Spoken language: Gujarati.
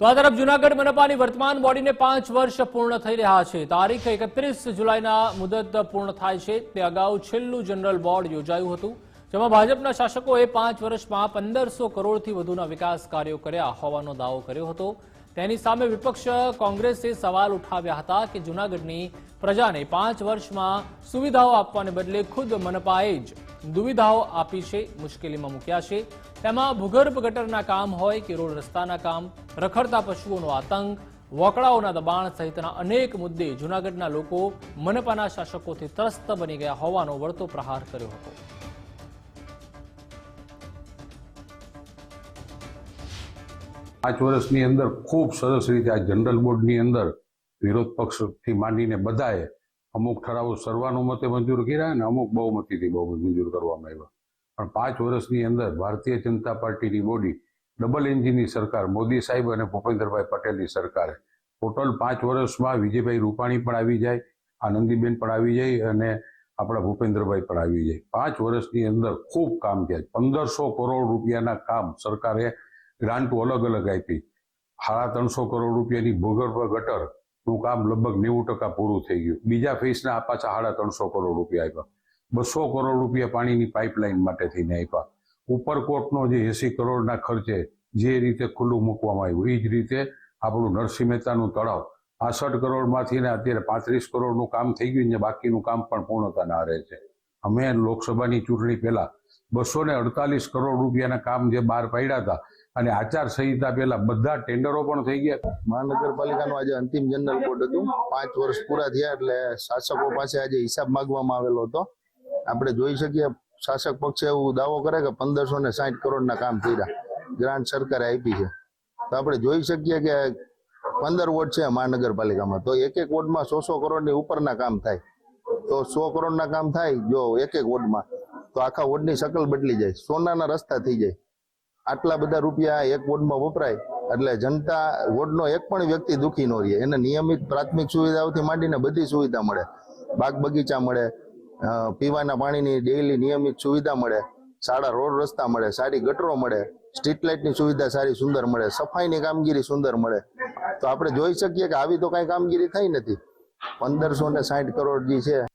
તો આ તરફ જુનાગઢ મનપાની વર્તમાન બોડીને પાંચ વર્ષ પૂર્ણ થઈ રહ્યા છે. તારીખ એકત્રીસ જુલાઈના મુદત પૂર્ણ થાય છે. તે અગાઉ છેલ્લું જનરલ બોર્ડ યોજાયું હતું, જેમાં ભાજપના શાસકોએ પાંચ વર્ષમાં પંદરસો કરોડથી વધુના વિકાસ કાર્યો કર્યા હોવાનો દાવો કર્યો હતો. તેની સામે વિપક્ષ કોંગ્રેસે સવાલ ઉઠાવ્યા હતા કે જુનાગઢની પ્રજાને પાંચ વર્ષમાં સુવિધાઓ આપવાને બદલે ખુદ મનપાએ જ દુવિધાઓ આપી છે, મુશ્કેલીમાં મૂક્યા છે. તેમાં ભૂગર્ભ ગટરના કામ હોય કે રોડ રસ્તાના કામ, રખડતા પશુઓનો આતંક વોકડાઓના દબાણ સહિતના અનેક મુદ્દે જૂનાગઢના લોકો મનપાના શાસકોથી ત્રસ્ત બની ગયા હોવાનો વળતો પ્રહાર કર્યો હતો. પાંચ વર્ષની અંદર ખૂબ સરસ રીતે આ જનરલ બોર્ડની અંદર વિરોધ પક્ષથી માંડીને બધાએ અમુક ઠરાવો સર્વાનુમતે મંજૂર કર્યા અને અમુક બહુમતીથી બહુ મંજૂર કરવામાં આવ્યા. પણ પાંચ વર્ષની અંદર ભારતીય જનતા પાર્ટીની બોડી ડબલ એન્જિનની સરકાર, મોદી સાહેબ અને ભૂપેન્દ્રભાઈ પટેલની સરકારે. ટોટલ પાંચ વર્ષમાં વિજયભાઈ રૂપાણી પણ આવી જાય, આનંદીબેન પણ આવી જાય અને આપણા ભૂપેન્દ્રભાઈ પણ આવી જાય. પાંચ વર્ષની અંદર ખૂબ કામ થયા. પંદરસો કરોડ રૂપિયાના કામ સરકારે ગ્રાન્ટો અલગ અલગ આપી. સાડા ત્રણસો કરોડ રૂપિયાની ભૂગર્ભ ગટરનું કામ લગભગ નેવું ટકા પૂરું થઈ ગયું. બીજા ફેઝના પાછા સાડા ત્રણસો કરોડ રૂપિયા આપ્યા. બસો કરોડ રૂપિયા પાણીની પાઇપલાઇન માટે થઈને આપ્યા. ઉપરકોટનો જે એસી કરોડના ખર્ચે જે રીતે ખુલ્લું મૂકવામાં આવ્યું એ જ રીતે આપણું નરસિંહ મહેતાનું તળાવ પાસઠ કરોડમાંથી ને અત્યારે પાંત્રીસ કરોડનું કામ થઈ ગયું ને બાકીનું કામ પણ પૂર્ણતાના આરે છે. અમે લોકસભાની ચૂંટણી પહેલા બસો ને અડતાલીસ કરોડ રૂપિયાના કામ જે બહાર પાડ્યા હતા અને આચાર સંહિતા પહેલા બધા ટેન્ડરો પણ થઈ ગયા. મહાનગરપાલિકાનું આજે અંતિમ જનરલ બોર્ડ હતું. પાંચ વર્ષ પૂરા થયા એટલે શાસકો પાસે આજે હિસાબ માંગવામાં આવેલો હતો. આપણે જોઈ શકીએ, શાસક પક્ષે એવું દાવો કરે કે પંદરસો ને સાઠ કરોડના કામ કર્યા. ગ્રાન્ટ સરકારે આપી છે. તો આપણે જોઈ શકીએ કે પંદર વોર્ડ છે મહાનગરપાલિકામાં. તો એક એક વોર્ડમાં સો સો કરોડની ઉપરના કામ થાય. તો સો કરોડના કામ થાય જો એક એક વોર્ડમાં. તો આખા વોર્ડની શકલ બદલી જાય. સોનાના રસ્તા થઈ જાય. આટલા બધા રૂપિયા એક વોર્ડમાં વપરાય, એટલે જનતા વોર્ડનો એક પણ વ્યક્તિ દુખી ન રહે. એને નિયમિત પ્રાથમિક સુવિધાઓથી માંડીને બધી સુવિધા મળે. બાગ બગીચા મળે પીવાના પાણીની ડેઈલી નિયમિત સુવિધા મળે, સારા રોડ રસ્તા મળે, સારી ગટરો મળે સ્ટ્રીટ લાઇટની સુવિધા સારી સુંદર મળે, સફાઈની કામગીરી સુંદર મળે. તો આપણે જોઈ શકીએ કે આવી તો કાંઈ કામગીરી થઈ નથી. પંદરસો ને સાઠ કરોડ જે છે.